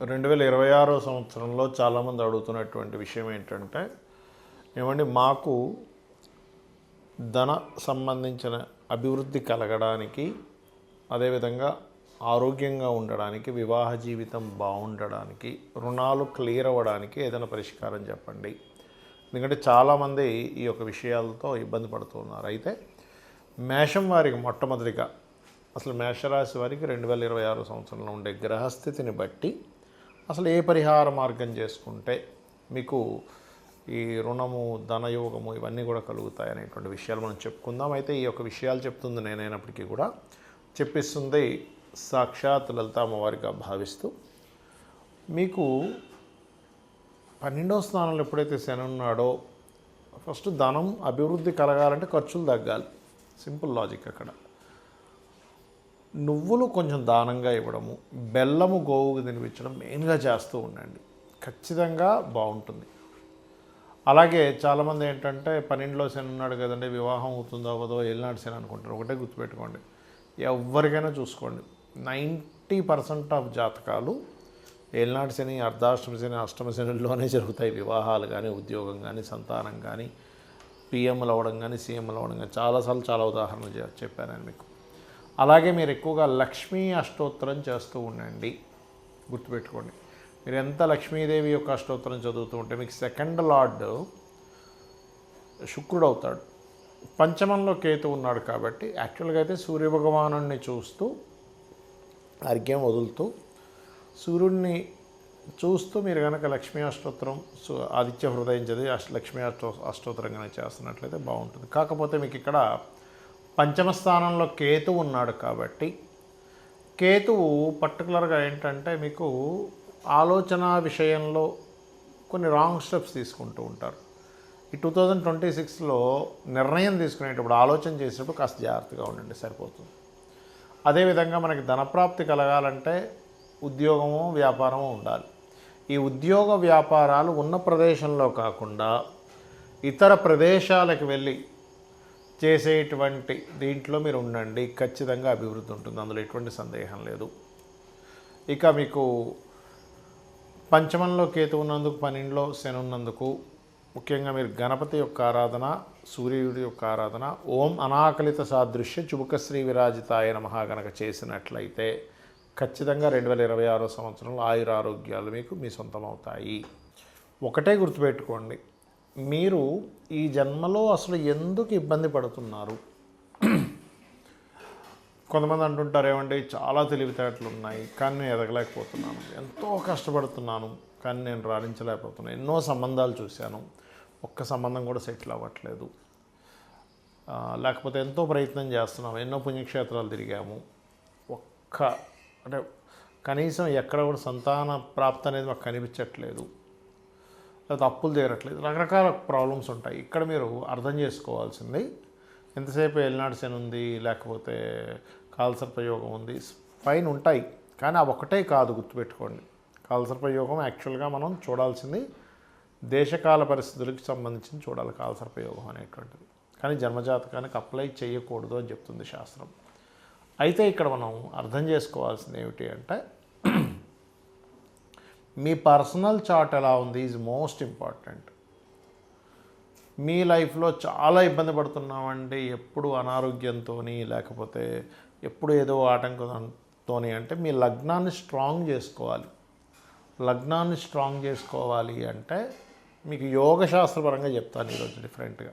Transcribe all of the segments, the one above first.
రెండు వేల ఇరవై ఆరో సంవత్సరంలో చాలామంది అడుగుతున్నటువంటి విషయం ఏంటంటే ఏమండి మాకు ధన సంబంధించిన అభివృద్ధి కలగడానికి అదేవిధంగా ఆరోగ్యంగా ఉండడానికి వివాహ జీవితం బాగుండడానికి రుణాలు క్లియర్ అవ్వడానికి ఏదైనా పరిష్కారం చెప్పండి. ఎందుకంటే చాలామంది ఈ యొక్క విషయాలతో ఇబ్బంది పడుతున్నారు అయితే మేషం వారికి మొట్టమొదటిగా అసలు మేషరాశి వారికి రెండు వేల ఇరవై ఆరు సంవత్సరంలో ఉండే గ్రహస్థితిని బట్టి అసలు ఏ పరిహార మార్గం చేసుకుంటే మీకు ఈ రుణము ధనయోగము ఇవన్నీ కూడా కలుగుతాయి అనేటువంటి విషయాలు మనం చెప్పుకుందాం. అయితే ఈ యొక్క విషయాలు చెప్తుంది నేనైనప్పటికీ కూడా. చెప్పిస్తుంది సాక్షాత్ లలిత అమ్మవారిగా భావిస్తూ మీకు పన్నెండవ స్థానంలో ఎప్పుడైతే శని ఉన్నాడో ఫస్ట్ ధనం అభివృద్ధి కలగాలంటే ఖర్చులు తగ్గాలి. సింపుల్ లాజిక్ అక్కడ. నువ్వులు కొంచెం దానంగా ఇవ్వడము బెల్లము గోవుకు తినిపించడం మెయిన్గా చేస్తూ ఉండండి. ఖచ్చితంగా బాగుంటుంది. అలాగే చాలామంది ఏంటంటే పన్నెండులో శని ఉన్నాడు కదండి వివాహం అవుతుందో అవ్వదో ఏలినాడు శని అనుకుంటారు. ఒకటే గుర్తుపెట్టుకోండి. ఎవరికైనా చూసుకోండి. నైంటీ పర్సెంట్ ఆఫ్ జాతకాలు ఏలినాడు శని అర్ధాష్టమ శని అష్టమ శనిలోనే జరుగుతాయి. వివాహాలు కానీ ఉద్యోగం కానీ సంతానం కానీ పిఎంలు అవ్వడం కానీ సీఎంలు అవ్వడం కానీ చాలాసార్లు చాలా ఉదాహరణలు చెప్పాను నేను మీకు. అలాగే మీరు ఎక్కువగా లక్ష్మీ అష్టోత్తరం చేస్తూ ఉండండి. గుర్తుపెట్టుకోండి. మీరు ఎంత లక్ష్మీదేవి యొక్క అష్టోత్తరం చదువుతూ ఉంటే మీకు సెకండ్ లార్డ్ శుక్రుడు అవుతాడు. పంచమంలో కేతు ఉన్నాడు కాబట్టి యాక్చువల్గా అయితే సూర్యభగవాను చూస్తూ అర్ఘ్యం వదులుతూ సూర్యుడిని చూస్తూ మీరు కనుక లక్ష్మీ అష్టోత్తరం ఆదిత్య హృదయం చదివి అష్ట లక్ష్మీ అష్టో అష్టోత్తరం కనుక చేస్తున్నట్లయితే బాగుంటుంది. కాకపోతే మీకు ఇక్కడ పంచమ స్థానంలో కేతు ఉన్నాడు కాబట్టి కేతువు పర్టికులర్గా ఏంటంటే మీకు ఆలోచన విషయంలో కొన్ని రాంగ్ స్టెప్స్ తీసుకుంటూ ఉంటారు. ఈ టూ థౌజండ్ ట్వంటీ సిక్స్లో నిర్ణయం తీసుకునేటప్పుడు ఆలోచన చేసేటప్పుడు కాస్త జాగ్రత్తగా ఉండండి సరిపోతుంది. అదేవిధంగా మనకి ధనప్రాప్తి కలగాలంటే ఉద్యోగము వ్యాపారము ఉండాలి. ఈ ఉద్యోగ వ్యాపారాలు ఉన్న ప్రదేశంలో కాకుండా ఇతర ప్రదేశాలకు వెళ్ళి చేసేటువంటి దీంట్లో మీరు ఉండండి. ఖచ్చితంగా అభివృద్ధి ఉంటుంది. అందులో ఎటువంటి సందేహం లేదు. ఇక మీకు పంచమంలో కేతు ఉన్నందుకు పన్నెండులో శని ఉన్నందుకు ముఖ్యంగా మీరు గణపతి యొక్క ఆరాధన సూర్యుడి యొక్క ఆరాధన ఓం అనాకలిత సాదృశ్య చుబుకశ్రీ విరాజితాయ నమః గనక చేసినట్లయితే ఖచ్చితంగా రెండు వేల ఇరవై ఆరో సంవత్సరంలో ఆయుర ఆరోగ్యాలు మీకు మీ సొంతం అవుతాయి ఒకటే గుర్తుపెట్టుకోండి. మీరు ఈ జన్మలో అసలు ఎందుకు ఇబ్బంది పడుతున్నారు? కొంతమంది అంటుంటారు ఏమంటే చాలా తెలివితేటలు ఉన్నాయి కానీ నేను ఎదగలేకపోతున్నాను. ఎంతో కష్టపడుతున్నాను కానీ నేను రాణించలేకపోతున్నాను ఎన్నో సంబంధాలు చూశాను. ఒక్క సంబంధం కూడా సెటిల్ అవ్వట్లేదు. లేకపోతే ఎంతో ప్రయత్నం చేస్తున్నాము. ఎన్నో పుణ్యక్షేత్రాలు తిరిగాము. ఒక్క అంటే కనీసం ఎక్కడ కూడా సంతాన ప్రాప్తి అనేది మాకు కనిపించట్లేదు. లేకపోతే అప్పులు తీరట్లేదు. రకరకాల ప్రాబ్లమ్స్ ఉంటాయి. ఇక్కడ మీరు అర్థం చేసుకోవాల్సింది ఎంతసేపు ఎల్నాడు శని ఉంది లేకపోతే కాల్సర్పయోగం ఉంది ఫైన్ ఉంటాయి కానీ అవి ఒకటే కాదు గుర్తుపెట్టుకోండి. కాల్సర్పయోగం యాక్చువల్గా మనం చూడాల్సింది దేశకాల పరిస్థితులకు సంబంధించి చూడాలి కాల్సర్పయోగం అనేటువంటిది. కానీ జన్మజాతకానికి అప్లై చేయకూడదు అని చెప్తుంది శాస్త్రం. అయితే ఇక్కడ మనం అర్థం చేసుకోవాల్సింది ఏమిటి అంటే మీ పర్సనల్ చార్ట్ ఎలా ఉంది ఈజ్ మోస్ట్ ఇంపార్టెంట్. మీ లైఫ్లో చాలా ఇబ్బంది పడుతున్నామండి ఎప్పుడు అనారోగ్యంతో లేకపోతే ఎప్పుడు ఏదో ఆటంకంతో అంటే మీ లగ్నాన్ని స్ట్రాంగ్ చేసుకోవాలి. లగ్నాన్ని స్ట్రాంగ్ చేసుకోవాలి అంటే మీకు యోగ శాస్త్రపరంగా చెప్తాను ఈరోజు డిఫరెంట్గా.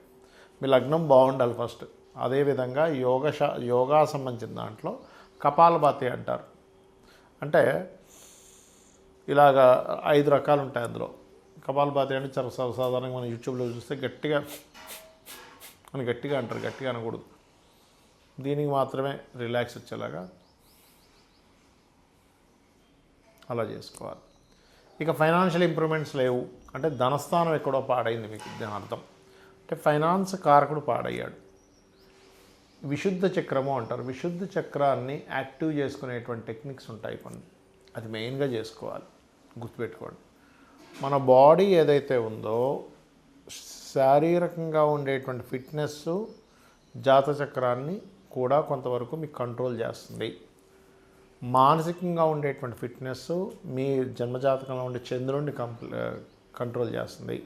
మీ లగ్నం బాగుండాలి ఫస్ట్. అదేవిధంగా యోగ శా యోగా సంబంధించిన దాంట్లో కపాలభాతి అంటారు. అంటే ఇలాగా ఐదు రకాలు ఉంటాయి అందులో కపాలపాతి అంటే చాలా సర్వసాధారణంగా మనం యూట్యూబ్లో చూస్తే గట్టిగా అని గట్టిగా అంటారు గట్టిగా అనకూడదు. దీనికి మాత్రమే రిలాక్స్ వచ్చేలాగా అలా చేసుకోవాలి. ఇక ఫైనాన్షియల్ ఇంప్రూవ్మెంట్స్ లేవు. అంటే ధనస్థానం ఎక్కడో పాడైంది మీకు దాని అర్థం. అంటే ఫైనాన్స్ కారకుడు పాడయ్యాడు. విశుద్ధ చక్రము అంటారు. విశుద్ధ చక్రాన్ని యాక్టివ్ చేసుకునేటువంటి టెక్నిక్స్ ఉంటాయి కొన్ని. అది మెయిన్గా చేసుకోవాలి. గుర్తుపెట్టుకోండి. మన బాడీ ఏదైతే ఉందో శారీరకంగా ఉండేటువంటి ఫిట్నెస్ జాతచక్రాన్ని కూడా కొంతవరకు మీకు కంట్రోల్ చేస్తుంది. మానసికంగా ఉండేటువంటి ఫిట్నెస్ మీ జన్మజాతకంలో ఉండే చంద్రుడిని కంట్రోల్ చేస్తుంది.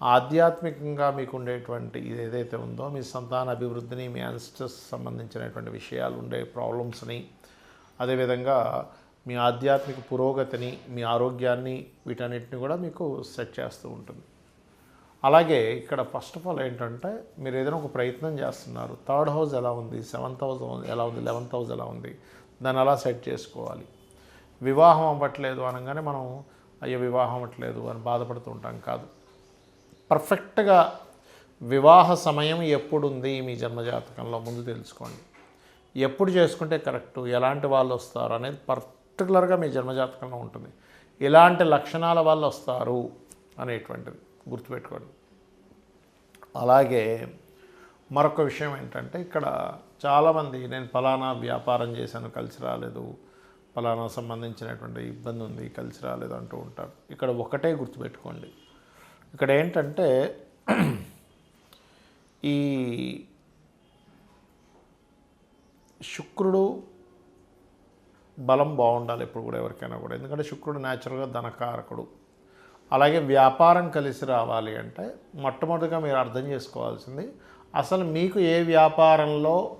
ఆధ్యాత్మికంగా మీకు ఉండేటువంటి ఇది ఏదైతే ఉందో మీ సంతాన అభివృద్ధిని మీ అన్స్టస్ సంబంధించినటువంటి విషయాలు ఉండే ప్రాబ్లమ్స్ని అదేవిధంగా మీ ఆధ్యాత్మిక పురోగతిని మీ ఆరోగ్యాన్ని వీటన్నిటిని కూడా మీకు సెట్ చేస్తూ ఉంటుంది. అలాగే ఇక్కడ ఫస్ట్ ఆఫ్ ఆల్ ఏంటంటే మీరు ఏదైనా ఒక ప్రయత్నం చేస్తున్నారు. థర్డ్ హౌస్ ఎలా ఉంది? సెవెంత్ హౌస్ ఎలా ఉంది? లెవెంత్ హౌస్ ఎలా ఉంది? దాన్ని అలా సెట్ చేసుకోవాలి. వివాహం అవ్వట్లేదు అనగానే మనం అయ్యో వివాహం అవ్వట్లేదు అని బాధపడుతూ ఉంటాం కాదు. పర్ఫెక్ట్గా వివాహ సమయం ఎప్పుడు ఉంది మీ జన్మజాతకంలో? ముందు తెలుసుకోండి. ఎప్పుడు చేసుకుంటే కరెక్ట్? ఎలాంటి వాళ్ళు వస్తారు? అనేది పర్టికులర్గా మీ జన్మజాతకంలో ఉంటుంది. ఎలాంటి లక్షణాల వల్ల వస్తారు అనేటువంటిది గుర్తుపెట్టుకోండి. అలాగే మరొక విషయం ఏంటంటే ఇక్కడ చాలామంది నేను ఫలానా వ్యాపారం చేశాను కలిసి రాలేదు ఫలానా సంబంధించినటువంటి ఇబ్బంది ఉంది కలిసి రాలేదు అంటూ ఉంటారు. ఇక్కడ ఒకటే గుర్తుపెట్టుకోండి. ఇక్కడ ఏంటంటే ఈ శుక్రుడు బలం బాగుండాలి ఎప్పుడు కూడా ఎవరికైనా కూడా. ఎందుకంటే శుక్రుడు న్యాచురల్గా ధనకారకుడు. అలాగే వ్యాపారం కలిసి రావాలి అంటే మొట్టమొదటిగా మీరు అర్థం చేసుకోవాల్సింది అసలు మీకు ఏ వ్యాపారంలో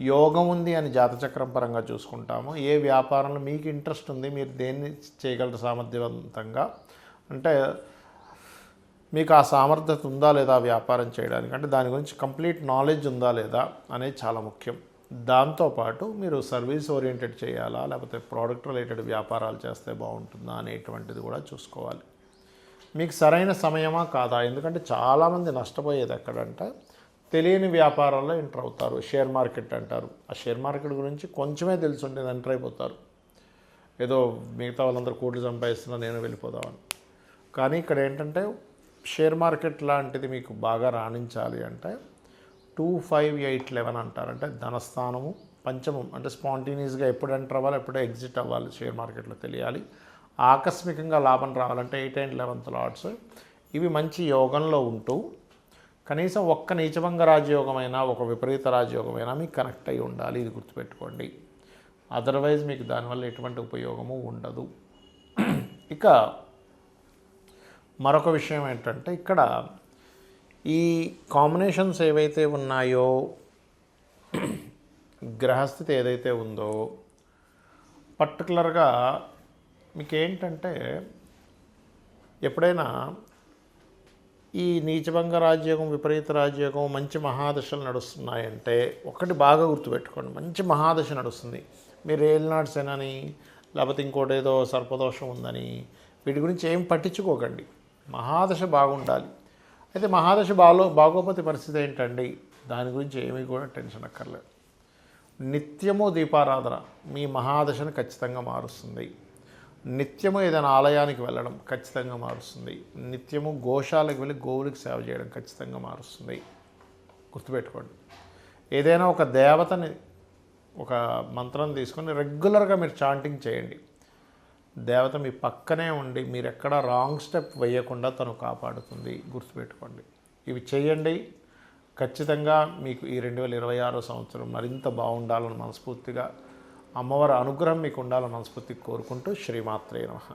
యోగం ఉంది అని జాతచక్రం పరంగా చూసుకుంటాము. ఏ వ్యాపారంలో మీకు ఇంట్రెస్ట్ ఉంది మీరు దేన్ని చేయగలరు సామర్థ్యవంతంగా? అంటే మీకు ఆ సామర్థ్యత ఉందా లేదా వ్యాపారం చేయడానికి? అంటే దాని గురించి కంప్లీట్ నాలెడ్జ్ ఉందా లేదా అనేది చాలా ముఖ్యం. దాంతోపాటు మీరు సర్వీస్ ఓరియంటెడ్ చేయాలా లేకపోతే ప్రోడక్ట్ రిలేటెడ్ వ్యాపారాలు చేస్తే బాగుంటుందా అనేటువంటిది కూడా చూసుకోవాలి. మీకు సరైన సమయమా కాదా? ఎందుకంటే చాలామంది నష్టపోయేది ఎక్కడంటే తెలియని వ్యాపారాల్లో ఎంటర్ అవుతారు షేర్ మార్కెట్ అంటారు. ఆ షేర్ మార్కెట్ గురించి కొంచెమే తెలుసుంటే ఎంటర్ అయిపోతారు. ఏదో మిగతా వాళ్ళందరూ కోట్లు సంపాదిస్తున్నా నేను వెళ్ళిపోదామని. కానీ ఇక్కడ ఏంటంటే షేర్ మార్కెట్ లాంటిది మీకు బాగా రాణించాలి అంటే టూ ఫైవ్ ఎయిట్ లెవెన్ అంటారు అంటే ధనస్థానము పంచమం. అంటే స్పాంటేనియస్గా ఎప్పుడు ఎంటర్ అవ్వాలి ఎప్పుడు ఎగ్జిట్ అవ్వాలి షేర్ మార్కెట్లో తెలియాలి. ఆకస్మికంగా లాభం రావాలంటే ఎయిట్ అండ్ లెవెన్త్ లాట్స్ ఇవి మంచి యోగంలో ఉంటూ కనీసం ఒక్క నీచభంగ రాజయోగమైనా ఒక విపరీత రాజయోగమైనా మీకు కనెక్ట్ అయి ఉండాలి. ఇది గుర్తుపెట్టుకోండి. అదర్వైజ్ మీకు దానివల్ల ఎటువంటి ఉపయోగము ఉండదు. ఇక మరొక విషయం ఏంటంటే ఇక్కడ ఈ కాంబినేషన్స్ ఏవైతే ఉన్నాయో గ్రహస్థితి ఏదైతే ఉందో పర్టికులర్గా మీకు ఏంటంటే ఎప్పుడైనా ఈ నీచభంగ రాజ్యోగం విపరీత రాజ్యోగం మంచి మహాదశలు నడుస్తున్నాయంటే ఒకటి బాగా గుర్తుపెట్టుకోండి మంచి మహాదశ నడుస్తుంది. మీరు ఏలినాడు సేనని లేకపోతే ఇంకోటి ఏదో సర్పదోషం ఉందని వీటి గురించి ఏం పట్టించుకోకండి. మహాదశ బాగుండాలి. అయితే మహాదశ బాలో బాగోపతి పరిస్థితి ఏంటండి? దాని గురించి ఏమీ కూడా టెన్షన్ అక్కర్లేదు. నిత్యము దీపారాధన మీ మహాదశను ఖచ్చితంగా మారుస్తుంది. నిత్యము ఏదైనా ఆలయానికి వెళ్ళడం ఖచ్చితంగా మారుస్తుంది. నిత్యము గోశాలకు వెళ్ళి గోవులకు సేవ చేయడం ఖచ్చితంగా మారుస్తుంది. గుర్తుపెట్టుకోండి. ఏదైనా ఒక దేవతని ఒక మంత్రం తీసుకొని రెగ్యులర్గా మీరు చాంటింగ్ చేయండి. దేవత మీ పక్కనే ఉండి మీరు ఎక్కడ రాంగ్ స్టెప్ వేయకుండా తను కాపాడుతుంది. గుర్తుపెట్టుకోండి. ఇవి చేయండి. ఖచ్చితంగా మీకు ఈ రెండు వేల ఇరవై ఆరో సంవత్సరం మరింత బాగుండాలని మనస్ఫూర్తిగా అమ్మవారి అనుగ్రహం మీకు ఉండాలని మనస్ఫూర్తిగా కోరుకుంటూ శ్రీమాత్రే నమ.